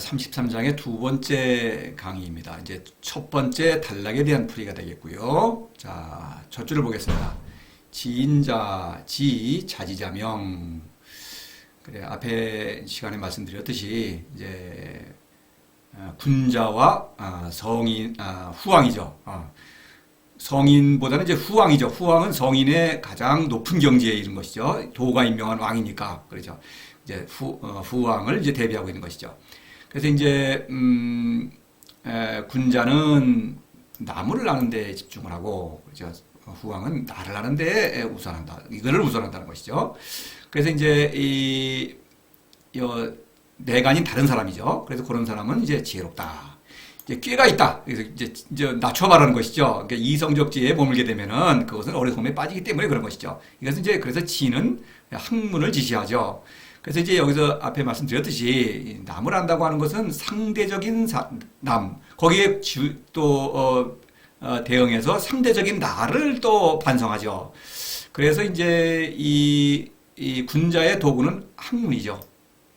33장의 두 번째 강의입니다. 이제 첫 번째 단락에 대한 풀이가 되겠고요. 자, 첫 줄을 보겠습니다. 지인자, 지, 자지자명. 그래, 앞에 시간에 말씀드렸듯이, 이제, 어, 군자와 아, 성인, 아, 후왕이죠. 어, 성인보다는 이제 후왕이죠. 후왕은 성인의 가장 높은 경지에 이른 것이죠. 도가 임명한 왕이니까. 그렇죠. 이제 후, 어, 후왕을 이제 대비하고 있는 것이죠. 그래서 이제, 음, 에, 군자는 나무를 나는 데 집중을 하고, 그죠. 후왕은 나를 나는 데 우선한다. 이거를 우선한다는 것이죠. 그래서 이제 이, 여, 아닌 다른 사람이죠. 그래서 그런 사람은 이제 지혜롭다. 이제 꾀가 있다. 그래서 이제, 이제 낮춰 말하는 것이죠. 그러니까 이성적지에 머물게 되면은 그것은 어리석음에 빠지기 때문에 그런 것이죠. 이것은 이제 그래서 지는 학문을 지시하죠. 그래서 이제 여기서 앞에 말씀드렸듯이 남을 안다고 하는 것은 상대적인 사- 남 거기에 주- 또 어, 어, 대응해서 상대적인 나를 또 반성하죠. 그래서 이제 이, 이 군자의 도구는 학문이죠.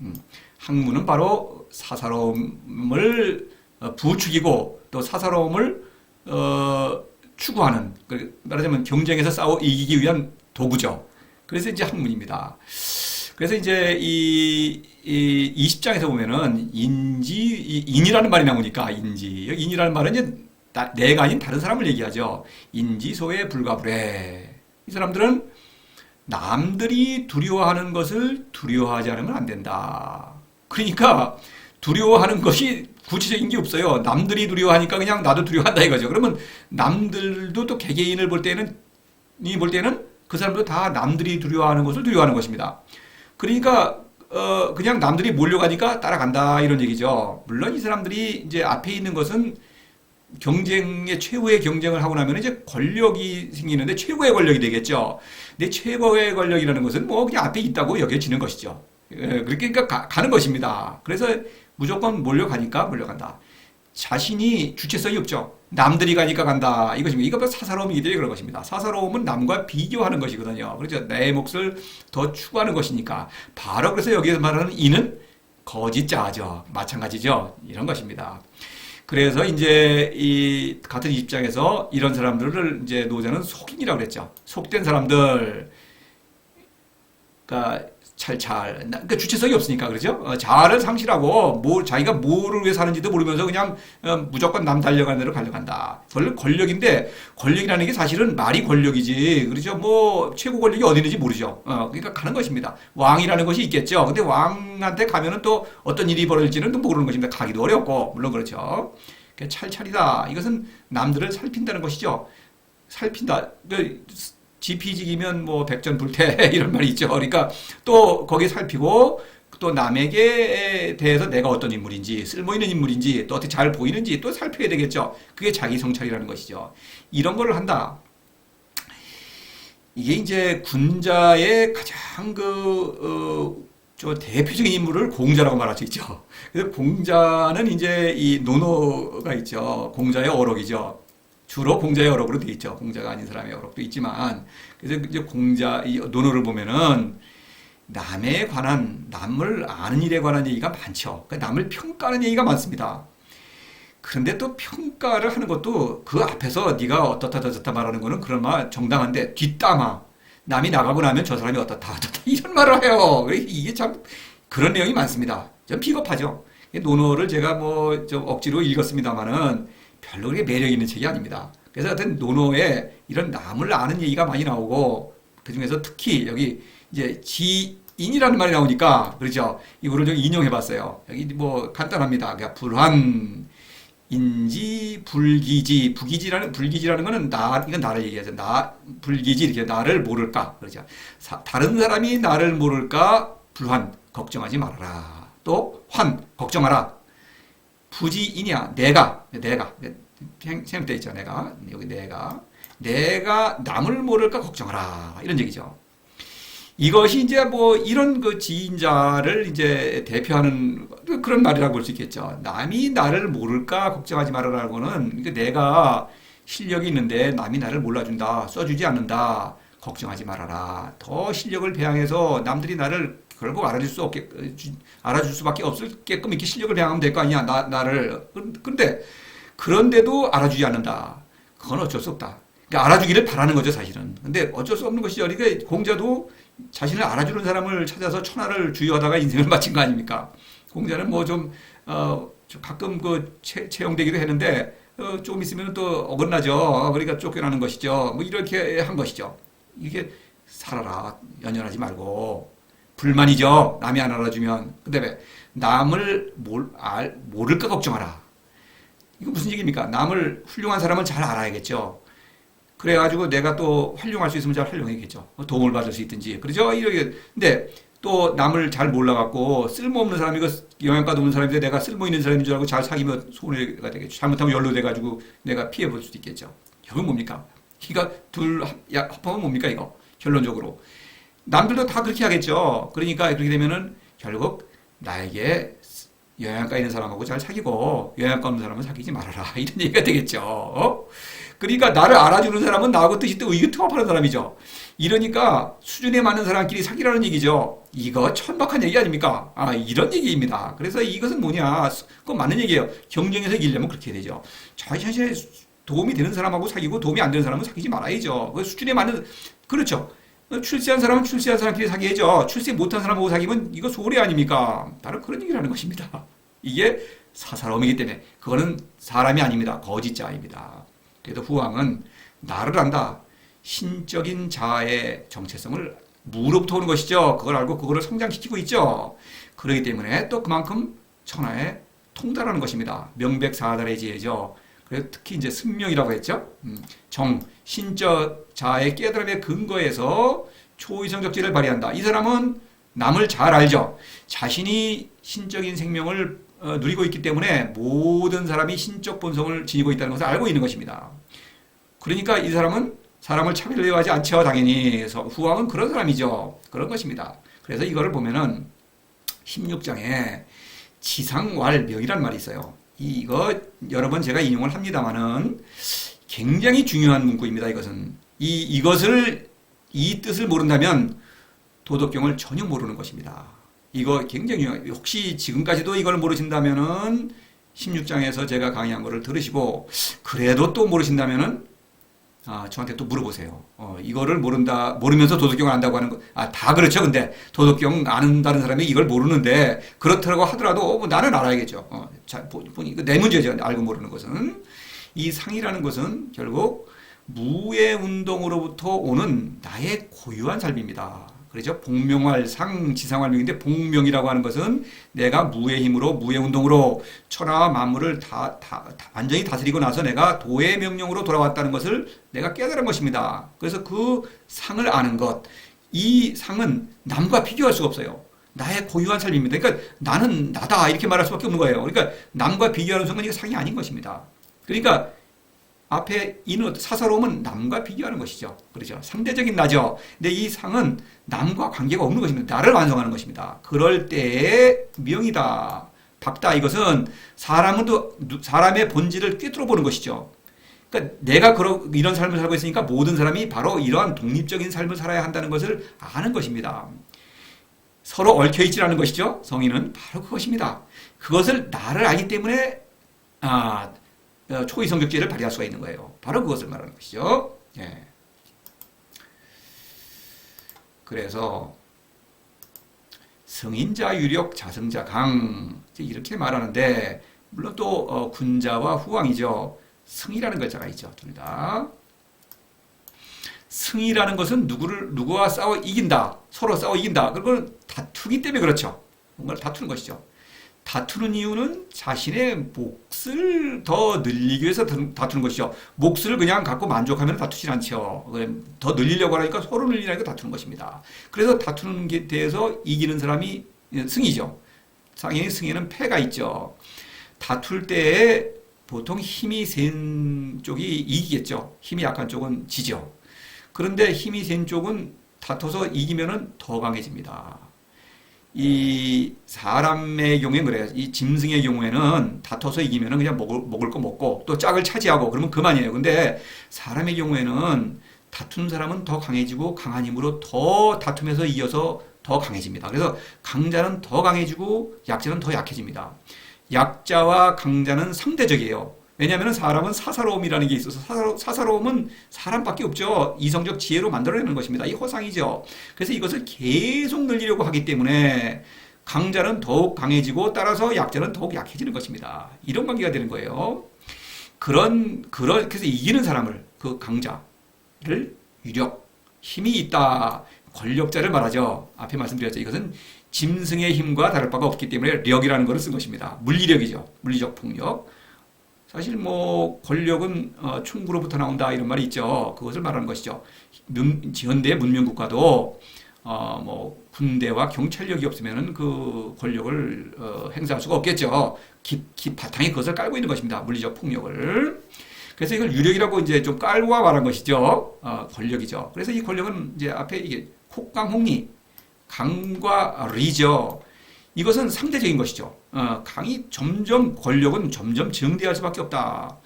음, 학문은 바로 사사로움을 어, 부추기고 또 사사로움을 어, 추구하는 그 말하자면 경쟁에서 싸워 이기기 위한 도구죠. 그래서 이제 학문입니다. 그래서 이제 이, 이 20장에서 보면은 인지 이 인이라는 말이 나오니까 인지 인이라는 말은 이제 나- 내가 아닌 다른 사람을 얘기하죠. 인지소에 불가불해. 이 사람들은 남들이 두려워하는 것을 두려워하지 않으면 안 된다. 그러니까 두려워하는 것이 구체적인 게 없어요. 남들이 두려워하니까 그냥 나도 두려워한다 이거죠. 그러면 남들도 또 개개인을 볼 때는 이 볼 때는 그 사람도 다 남들이 두려워하는 것을 두려워하는 것입니다. 그러니까 어 그냥 남들이 몰려가니까 따라간다 이런 얘기죠. 물론 이 사람들이 이제 앞에 있는 것은 경쟁의 최후의 경쟁을 하고 나면 이제 권력이 생기는데 최고의 권력이 되겠죠. 근데 최고의 권력이라는 것은 뭐 그냥 앞에 있다고 여겨지는 것이죠. 예, 그렇게 그러니까 가, 가는 것입니다. 그래서 무조건 몰려가니까 몰려간다. 자신이 주체성이 없죠. 남들이 가니까 간다. 이것입니다. 이거 바로 사사로움이기 때문에 그런 것입니다. 사사로움은 남과 비교하는 것이거든요. 그렇죠. 내 몫을 더 추구하는 것이니까. 바로 그래서 여기서 말하는 이는 거짓자죠. 마찬가지죠. 이런 것입니다. 그래서 이제 이 같은 입장에서 이런 사람들을 이제 노자는 속인이라고 그랬죠. 속된 사람들. 그러니까 찰찰. 나- 그러니까 주체성이 없으니까 그러죠. 어, 자아를 상실하고 뭐 자기가 뭐를 위해 사는지도 모르면서 그냥 어, 무조건 남 달려가는 대로 달려간다. 권력 권력인데 권력이라는 게 사실은 말이 권력이지. 그렇죠. 뭐 최고 권력이 어디 있는지 모르죠. 어, 그러니까 가는 것입니다. 왕이라는 것이 있겠죠. 근데 왕한테 가면은 또 어떤 일이 벌어질지는 또 모르는 것입니다. 가기도 어렵고 물론 그렇죠. 그러니까 찰찰이다. 이것은 남들을 살핀다는 것이죠. 살핀다. 그 지피지기면 뭐 백전불태 이런 말이 있죠. 그러니까 또 거기 살피고 또 남에게 대해서 내가 어떤 인물인지 쓸모 있는 인물인지 또 어떻게 잘 보이는지 또 살펴야 되겠죠. 그게 자기 성찰이라는 것이죠. 이런 거를 한다. 이게 이제 군자의 가장 그, 어, 저 대표적인 인물을 공자라고 말할 수 있죠. 그래서 공자는 이제 이 논어가 있죠. 공자의 어록이죠. 주로 공자의 어록으로 돼 있죠. 공자가 아닌 사람의 어록도 있지만. 그래서 이제 공자, 이 논어를 보면은 남에 관한, 남을 아는 일에 관한 얘기가 많죠. 그러니까 남을 평가하는 얘기가 많습니다. 그런데 또 평가를 하는 것도 그 앞에서 네가 어떻다 저렇다 말하는 거는 그런 말 정당한데 뒷담화 남이 나가고 나면 저 사람이 어떻다 어떻다 이런 말을 해요. 이게 참 그런 내용이 많습니다. 좀 비겁하죠. 이 논어를 제가 뭐 좀 억지로 읽었습니다만은 별로 그렇게 매력 있는 책이 아닙니다. 그래서 하여튼 논어에 이런 남을 아는 얘기가 많이 나오고 그 중에서 특히 여기 이제 지인이라는 말이 나오니까 그렇죠. 이거를 좀 인용해봤어요. 여기 뭐 간단합니다. 그러니까 불환 인지 불기지 부기지라는 불기지라는 거는 나 이건 나를 얘기하죠 나 불기지 이렇게 나를 모를까 그러죠 사- 다른 사람이 나를 모를까 불환 걱정하지 말아라 또 환 걱정하라 부지이냐? 내가. 내가. 생각돼 있죠. 내가. 여기 내가. 내가 남을 모를까 걱정하라. 이런 얘기죠. 이것이 이제 뭐 이런 그 지인자를 이제 대표하는 그런 말이라고 볼 수 있겠죠. 남이 나를 모를까 걱정하지 말아라고는 내가 실력이 있는데 남이 나를 몰라준다, 써주지 않는다, 걱정하지 말아라. 더 실력을 배양해서 남들이 나를 결국 알아줄 수 없게 알아줄 수밖에 없을게끔 이렇게 실력을 배양하면 될 거 아니야 나 나를. 근데 그런데도 알아주지 않는다. 그건 어쩔 수 없다. 그러니까 알아주기를 바라는 거죠 사실은. 근데 어쩔 수 없는 것이죠 그러니까 공자도 자신을 알아주는 사람을 찾아서 천하를 주유하다가 인생을 마친 거 아닙니까? 공자는 뭐좀 어, 좀 가끔 그 채, 채용되기도 했는데 어, 조금 있으면 또 어긋나죠. 그러니까 쫓겨나는 것이죠. 뭐 이렇게 한 것이죠. 이게 살아라. 연연하지 말고 불만이죠. 남이 안 알아주면. 근데 왜? 남을 몰, 알, 모를까 걱정하라. 이거 무슨 얘기입니까? 남을 훌륭한 사람은 잘 알아야겠죠. 그래가지고 내가 또 활용할 수 있으면 잘 활용해야겠죠. 도움을 받을 수 있든지. 그러죠? 이렇게. 근데 또 남을 잘 몰라갖고 쓸모없는 사람이고 영양가도 없는 사람인데 내가 쓸모 있는 사람인 줄 알고 잘 사귀면 손해가 되겠죠. 잘못하면 연루돼가지고 내가 피해 볼 수도 있겠죠. 이건 뭡니까? 그러니까 둘 합- 야, 합하면 뭡니까 이거? 결론적으로. 남들도 다 그렇게 하겠죠. 그러니까 그렇게 되면은 결국 나에게 영양가 있는 사람하고 잘 사귀고 영양가 없는 사람은 사귀지 말아라 이런 얘기가 되겠죠. 어? 그러니까 나를 알아주는 사람은 나하고 뜻이 또 의견 통합하는 사람이죠. 이러니까 수준에 맞는 사람끼리 사귀라는 얘기죠. 이거 천박한 얘기 아닙니까? 아 이런 얘기입니다. 그래서 이것은 뭐냐? 그건 맞는 얘기예요. 경쟁에서 이기려면 그렇게 되죠. 자기 자신의 도움이 되는 사람하고 사귀고 도움이 안 되는 사람은 사귀지 말아야죠. 그 수준에 맞는 그렇죠. 출세한 사람은 출세한 사람끼리 사귀어야죠. 출세 못한 사람하고 사귀면 이거 소리 아닙니까? 바로 그런 얘기를 하는 것입니다. 이게 사사로움이기 때문에 그거는 사람이 아닙니다. 거짓자입니다. 그래도 후왕은 나를 안다. 신적인 자아의 정체성을 무로부터 오는 것이죠. 그걸 알고 그거를 성장시키고 있죠. 그렇기 때문에 또 그만큼 천하에 통달하는 것입니다. 명백사달의 지혜죠. 그래서 특히 이제 승명이라고 했죠. 음, 정, 신적 자의 깨달음의 근거에서 초이성적지를 발휘한다. 이 사람은 남을 잘 알죠. 자신이 신적인 생명을 어, 누리고 있기 때문에 모든 사람이 신적 본성을 지니고 있다는 것을 알고 있는 것입니다. 그러니까 이 사람은 사람을 차별하지 않죠, 당연히. 후왕은 그런 사람이죠. 그런 것입니다. 그래서 이거를 보면은 16장에 지상왈명이란 말이 있어요. 이거 여러 번 제가 인용을 합니다만은 굉장히 중요한 문구입니다. 이것은 이 이것을 이 뜻을 모른다면 도덕경을 전혀 모르는 것입니다. 이거 굉장히 중요해요. 혹시 지금까지도 이걸 모르신다면은 16장에서 제가 강의한 거를 들으시고 그래도 또 모르신다면은 아, 저한테 또 물어보세요. 어, 이거를 모른다, 모르면서 도덕경을 안다고 하는 거, 아, 다 그렇죠. 근데 도덕경 아는다는 사람이 이걸 모르는데 그렇다고 하더라도 뭐 나는 알아야겠죠. 어, 자, 보니 내 문제죠. 알고 모르는 것은 이 상이라는 것은 결국 무의 운동으로부터 오는 나의 고유한 삶입니다. 그렇죠? 복명할 상 지상활명인데 복명이라고 하는 것은 내가 무의 힘으로 무의 운동으로 천하와 만물을 다, 다, 다 완전히 다스리고 나서 내가 도의 명령으로 돌아왔다는 것을 내가 깨달은 것입니다. 그래서 그 상을 아는 것, 이 상은 남과 비교할 수가 없어요. 나의 고유한 삶입니다. 그러니까 나는 나다 이렇게 말할 수밖에 없는 거예요. 그러니까 남과 비교하는 순간 이거 상이 아닌 것입니다. 그러니까 앞에 인의 사사로움은 남과 비교하는 것이죠. 그렇죠. 상대적인 나죠. 근데 이 상은 남과 관계가 없는 것입니다. 나를 완성하는 것입니다. 그럴 때의 명이다. 박다 이것은 사람은 또 사람의 본질을 꿰뚫어 보는 것이죠. 그러니까 내가 그러, 이런 삶을 살고 있으니까 모든 사람이 바로 이러한 독립적인 삶을 살아야 한다는 것을 아는 것입니다. 서로 얽혀 있지 않은 것이죠. 성인은 바로 그것입니다. 그것을 나를 알기 때문에 아, 어, 초이성격지를 발휘할 수가 있는 거예요. 바로 그것을 말하는 것이죠. 예. 그래서 성인자 유력 자성자 강 이렇게 말하는데 물론 또 어, 군자와 후왕이죠. 승이라는 글자가 있죠. 둘 다. 승이라는 것은 누구를 누구와 싸워 이긴다. 서로 싸워 이긴다. 그건 다투기 때문에 그렇죠. 뭔가를 다투는 것이죠. 다투는 이유는 자신의 몫을 더 늘리기 위해서 다투는 것이죠. 몫을 그냥 갖고 만족하면 다투진 않죠. 더 늘리려고 하니까 서로 늘리라니까 다투는 것입니다. 그래서 다투는 게 대해서 이기는 사람이 승이죠. 당연히 승에는 패가 있죠. 다툴 때 보통 힘이 센 쪽이 이기겠죠. 힘이 약한 쪽은 지죠. 그런데 힘이 센 쪽은 다퉈서 이기면은 더 강해집니다. 이 사람의 경우에 그래요. 이 짐승의 경우에는 다퉈서 이기면은 그냥 먹을, 먹을 거 먹고 또 짝을 차지하고 그러면 그만이에요. 근데 사람의 경우에는 다투는 사람은 더 강해지고 강한 힘으로 더 다투면서 이어서 더 강해집니다. 그래서 강자는 더 강해지고 약자는 더 약해집니다. 약자와 강자는 상대적이에요. 왜냐하면 사람은 사사로움이라는 게 있어서 사사로, 사사로움은 사람밖에 없죠. 이성적 지혜로 만들어내는 것입니다. 이 허상이죠. 그래서 이것을 계속 늘리려고 하기 때문에 강자는 더욱 강해지고 따라서 약자는 더욱 약해지는 것입니다. 이런 관계가 되는 거예요. 그런 그런 그래서 이기는 사람을 그 강자를 유력 힘이 있다 권력자를 말하죠. 앞에 말씀드렸죠. 이것은 짐승의 힘과 다를 바가 없기 때문에 력이라는 것을 쓴 것입니다. 물리력이죠. 물리적 폭력. 사실 뭐 권력은 어, 충구로부터 나온다 이런 말이 있죠. 그것을 말하는 것이죠. 문, 현대 문명 국가도 어, 뭐 군대와 경찰력이 없으면은 그 권력을 어, 행사할 수가 없겠죠. 깊, 깊 바탕에 그것을 깔고 있는 것입니다. 물리적 폭력을. 그래서 이걸 유력이라고 이제 좀 깔고 말한 것이죠. 어, 권력이죠. 그래서 이 권력은 이제 앞에 이게 콕강홍리 강과 리죠. 이것은 상대적인 것이죠. 어, 강이 점점 권력은 점점 증대할 수밖에 없다.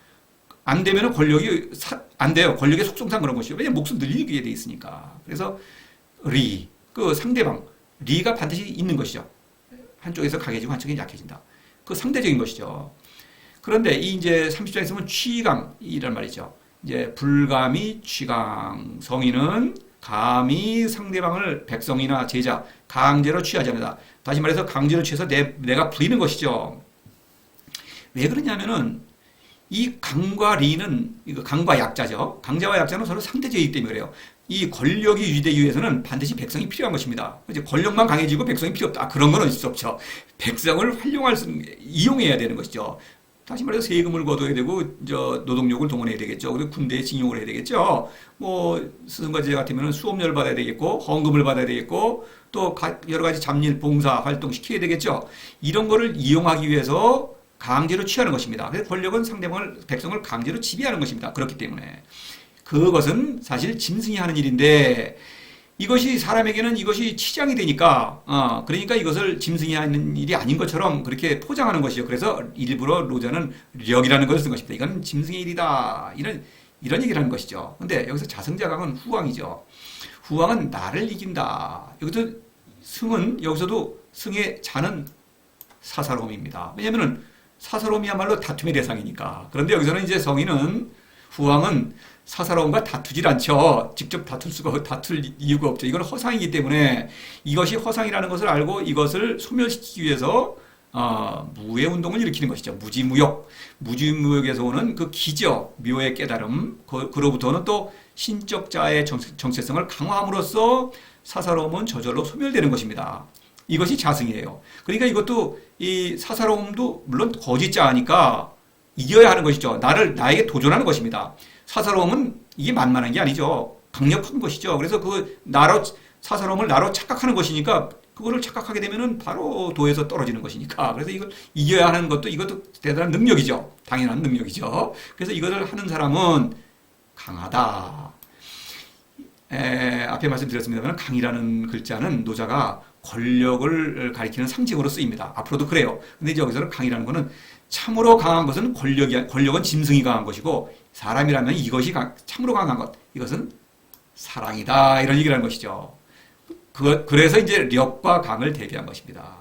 안 되면은 권력이 사, 안 돼요. 권력의 속성상 그런 것이죠. 왜냐면 목숨 늘리게 돼 있으니까. 그래서 리, 그 상대방, 리가 반드시 있는 것이죠. 한쪽에서 강해지고 한쪽이 약해진다. 그 상대적인 것이죠. 그런데 이 이제 30장에 보면 취강이란 말이죠. 이제 불감이 취강, 성인은 감히 상대방을 백성이나 제자 강제로 취하지 않는다. 다시 말해서 강제로 취해서 내, 내가 부리는 것이죠. 왜 그러냐면은 이 강과 리는 강과 약자죠. 강자와 약자는 서로 상대적이기 때문에 그래요. 이 권력이 유지되기 위해서는 반드시 백성이 필요한 것입니다. 이제 권력만 강해지고 백성이 필요 없다. 그런 건 있을 수 없죠. 백성을 활용할 수 이용해야 되는 것이죠. 다시 말해서 세금을 거둬야 되고 저 노동력을 동원해야 되겠죠. 그리고 군대에 징용을 해야 되겠죠. 뭐 스승과 제자 같으면 수업료를 받아야 되겠고 헌금을 받아야 되겠고 또 여러 가지 잡일 봉사 활동 시켜야 되겠죠. 이런 거를 이용하기 위해서 강제로 취하는 것입니다. 그래서 권력은 상대방을 백성을 강제로 지배하는 것입니다. 그렇기 때문에 그것은 사실 짐승이 하는 일인데 이것이 사람에게는 이것이 치장이 되니까 어 그러니까 이것을 짐승이 하는 일이 아닌 것처럼 그렇게 포장하는 것이죠. 그래서 일부러 로자는 력이라는 것을 쓴 것입니다. 이건 짐승의 일이다. 이런 이런 얘기를 하는 것이죠. 근데 여기서 자승자강은 후왕이죠. 후왕은 나를 이긴다. 여기서 승은 여기서도 승의 자는 사사로움입니다. 왜냐면은 사사로움이야말로 다툼의 대상이니까. 그런데 여기서는 이제 성인은 후왕은 사사로움과 다투질 않죠. 직접 다툴 수가 다툴 이유가 없죠. 이건 허상이기 때문에 이것이 허상이라는 것을 알고 이것을 소멸시키기 위해서 어, 무의 운동을 일으키는 것이죠. 무지무욕. 무지무욕에서 오는 그 기저, 묘의 깨달음, 그, 그로부터는 또 신적자의 정체 성을 강화함으로써 사사로움은 저절로 소멸되는 것입니다. 이것이 자승이에요. 그러니까 이것도 이 사사로움도 물론 거짓자니까 이겨야 하는 것이죠. 나를 나에게 도전하는 것입니다. 사사로움은 이게 만만한 게 아니죠. 강력한 것이죠. 그래서 그 나로 사사로움을 나로 착각하는 것이니까 그거를 착각하게 되면은 바로 도에서 떨어지는 것이니까. 그래서 이걸 이겨야 하는 것도 이것도 대단한 능력이죠. 당연한 능력이죠. 그래서 이것을 하는 사람은 강하다. 에, 앞에 말씀드렸습니다만 강이라는 글자는 노자가 권력을 가리키는 상징으로 쓰입니다. 앞으로도 그래요. 근데 이제 여기서는 강이라는 것은 참으로 강한 것은 권력이 권력은 짐승이 강한 것이고 사람이라면 이것이 참으로 강한 것 이것은 사랑이다 이런 얘기를 하는 것이죠. 그, 그래서 이제 력과 강을 대비한 것입니다.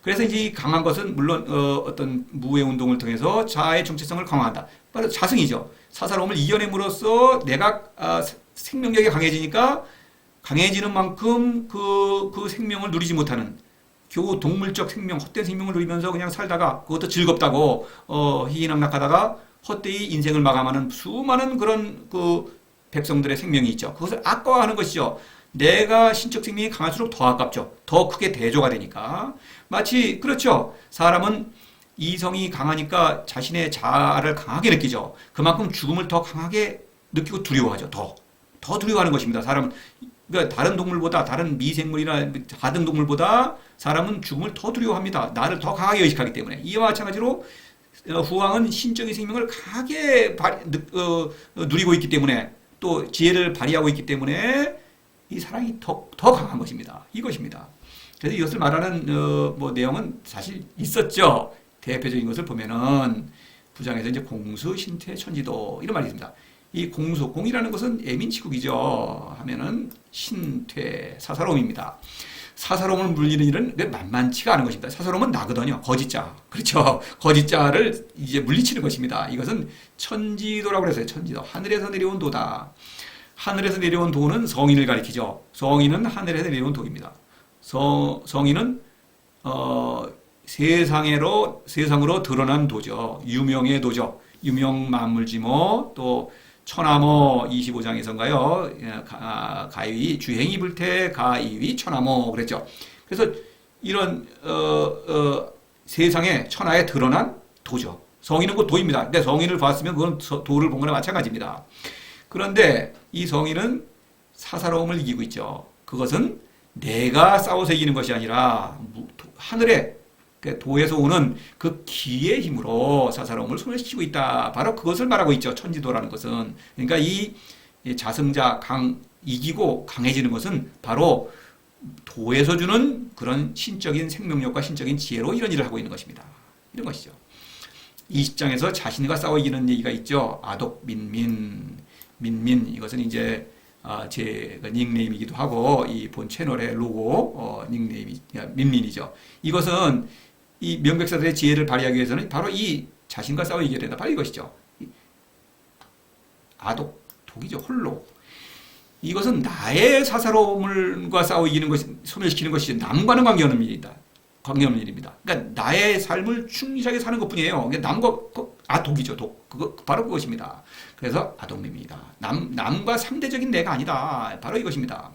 그래서 이제 강한 것은 물론 어, 떤 무의 운동을 통해서 자아의 정체성을 강화한다. 바로 자승이죠. 사사로움을 이겨냄으로써 내가 아, 생명력이 강해지니까 강해지는 만큼 그, 그 생명을 누리지 못하는 겨우 동물적 생명, 헛된 생명을 누리면서 그냥 살다가 그것도 즐겁다고 어, 희희낙낙하다가 헛되이 인생을 마감하는 수많은 그런 그 백성들의 생명이 있죠. 그것을 아까워하는 것이죠. 내가 신적 생명이 강할수록 더 아깝죠. 더 크게 대조가 되니까. 마치 그렇죠. 사람은 이성이 강하니까 자신의 자아를 강하게 느끼죠. 그만큼 죽음을 더 강하게 느끼고 두려워하죠. 더. 더 두려워하는 것입니다. 사람은 그러니까 다른 동물보다 다른 미생물이나 다른 동물보다 사람은 죽음을 더 두려워합니다. 나를 더 강하게 의식하기 때문에 이와 마찬가지로 어, 후왕은 신적인 생명을 강하게 발, 어, 누리고 있기 때문에 또 지혜를 발휘하고 있기 때문에 이 사랑이 더, 더 강한 것입니다. 이것입니다. 그래서 이것을 말하는 어, 뭐 내용은 사실 있었죠. 대표적인 것을 보면은 부장에서 이제 공수, 신태, 천지도 이런 말이 있습니다. 이 공수, 공이라는 것은 예민치국이죠. 하면은 신퇴, 사사로움입니다. 사사로움을 물리는 일은 만만치가 않은 것입니다. 사사로움은 나거든요. 거짓자. 그렇죠. 거짓자를 이제 물리치는 것입니다. 이것은 천지도라고 그랬어요. 천지도. 하늘에서 내려온 도다. 하늘에서 내려온 도는 성인을 가리키죠. 성인은 하늘에서 내려온 도입니다. 성, 성인은 어, 세상으로 세상으로 드러난 도죠. 유명의 도죠. 유명 만물지모 또 천하모 25장에서인가요? 예, 가, 가위 주행이 불태 가이위 천하모 그랬죠. 그래서 이런 어, 어, 세상에 천하에 드러난 도죠. 성인은 곧 도입니다. 근데 성인을 봤으면 그건 서- 도를 본 거나 마찬가지입니다. 그런데 이 성인은 사사로움을 이기고 있죠. 그것은 내가 싸워서 이기는 것이 아니라 하늘에 그 도에서 오는 그 기의 힘으로 사사로움을 소멸시키고 있다. 바로 그것을 말하고 있죠. 천지도라는 것은. 그러니까 이이 자승자 강 이기고 강해지는 것은 바로 도에서 주는 그런 신적인 생명력과 신적인 지혜로 이런 일을 하고 있는 것입니다. 이런 것이죠. 20장에서 자신과 싸워 이기는 얘기가 있죠. 아독 민민 민민 이것은 이제 아, 제 닉네임이기도 하고 이 본 채널의 로고 어, 닉네임이 민민이죠. 이것은 이 명백사들의 지혜를 발휘하기 위해서는 바로 이 자신과 싸워 이겨야 된다. 바로 이것이죠. 이 아독 독이죠. 홀로. 이것은 나의 사사로움과 싸워 이기는 것이 소멸시키는 것이 남과는 관계없는 일이다. 관계없는 일입니다. 그러니까 나의 삶을 충실하게 사는 것 뿐이에요. 그러니까 남과 그- 아 독이죠. 독. 그거 바로 그것입니다. 그래서 아독님입니다. 남 남과 상대적인 내가 아니다. 바로 이것입니다.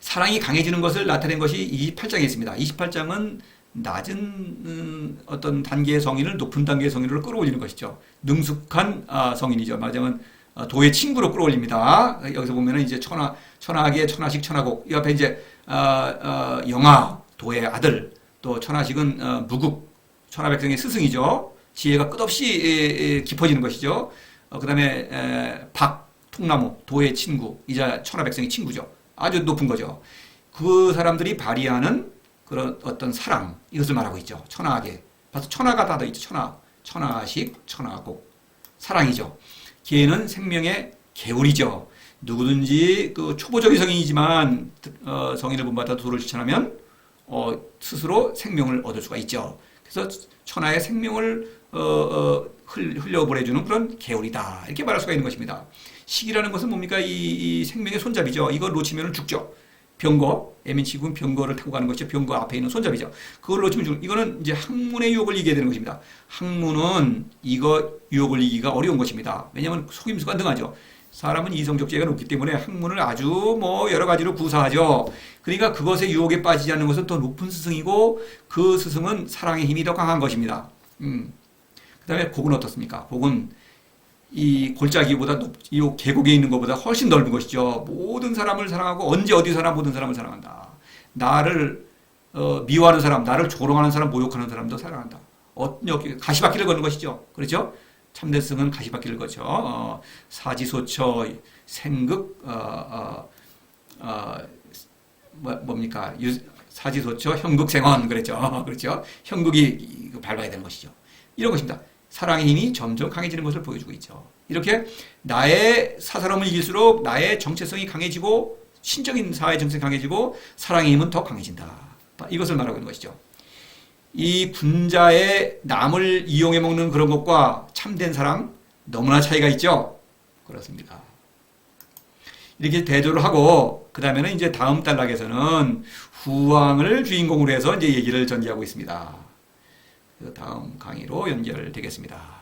사랑이 강해지는 것을 나타낸 것이 28장에 있습니다. 28장은 낮은 음, 어떤 단계의 성인을 높은 단계의 성인으로 끌어올리는 것이죠. 능숙한 아, 성인이죠. 말하자면 어, 도의 친구로 끌어올립니다. 여기서 보면은 이제 천하 천하계 천하식 천하곡 이 앞에 이제 어, 어, 영아 도의 아들 또 천하식은 어, 무국 천하백성의 스승이죠. 지혜가 끝없이 깊어지는 것이죠. 어, 그다음에 에, 박 통나무 도의 친구 이자 천하백성의 친구죠. 아주 높은 거죠. 그 사람들이 발휘하는 그런 어떤 사랑 이것을 말하고 있죠. 천하계. 봐서 천하가 다더 있죠. 천하, 천하식, 천하곡. 사랑이죠. 기회는 생명의 개울이죠. 누구든지 그 초보적인 성인이지만 어, 성인을 본받아 도를 실천하면 어, 스스로 생명을 얻을 수가 있죠. 그래서 천하의 생명을 어, 어, 흘- 흘려보내주는 그런 개울이다. 이렇게 말할 수가 있는 것입니다. 식이라는 것은 뭡니까? 이, 이 생명의 손잡이죠. 이거 놓치면 죽죠. 병거, 에민치군 병거를 타고 가는 것이죠. 병거 앞에 있는 손잡이죠. 그걸 놓치면 죽는, 이거는 이제 학문의 유혹을 이기게 되는 것입니다. 학문은 이거 유혹을 이기기가 어려운 것입니다. 왜냐하면 속임수가 능하죠. 사람은 이성적지가 높기 때문에 학문을 아주 뭐 여러 가지로 구사하죠. 그러니까 그것의 유혹에 빠지지 않는 것은 더 높은 스승이고 그 스승은 사랑의 힘이 더 강한 것입니다. 음. 그 다음에 복은 어떻습니까? 복은 이 골짜기보다 높, 이 계곡에 있는 것보다 훨씬 넓은 것이죠. 모든 사람을 사랑하고 언제 어디 사람 모든 사람을 사랑한다. 나를 어, 미워하는 사람, 나를 조롱하는 사람, 모욕하는 사람도 사랑한다. 어, 가시밭길을 걷는 것이죠. 그렇죠? 참된 승은 가시밭길을 걷죠. 어, 사지소처, 생극, 어, 어, 어, 뭐, 뭡니까? 유, 사지소처, 형극생원 그랬죠. 그렇죠? 형극이 밟아야 되는 것이죠. 이런 것입니다. 사랑의 힘이 점점 강해지는 것을 보여주고 있죠. 이렇게 나의 사사로움을 이길수록 나의 정체성이 강해지고 신적인 사회 정체성이 강해지고 사랑의 힘은 더 강해진다. 이것을 말하고 있는 것이죠. 이 군자의 남을 이용해 먹는 그런 것과 참된 사랑 너무나 차이가 있죠. 그렇습니다. 이렇게 대조를 하고 그 다음에는 이제 다음 단락에서는 후왕을 주인공으로 해서 이제 얘기를 전개하고 있습니다. 그 다음 강의로 연결되겠습니다.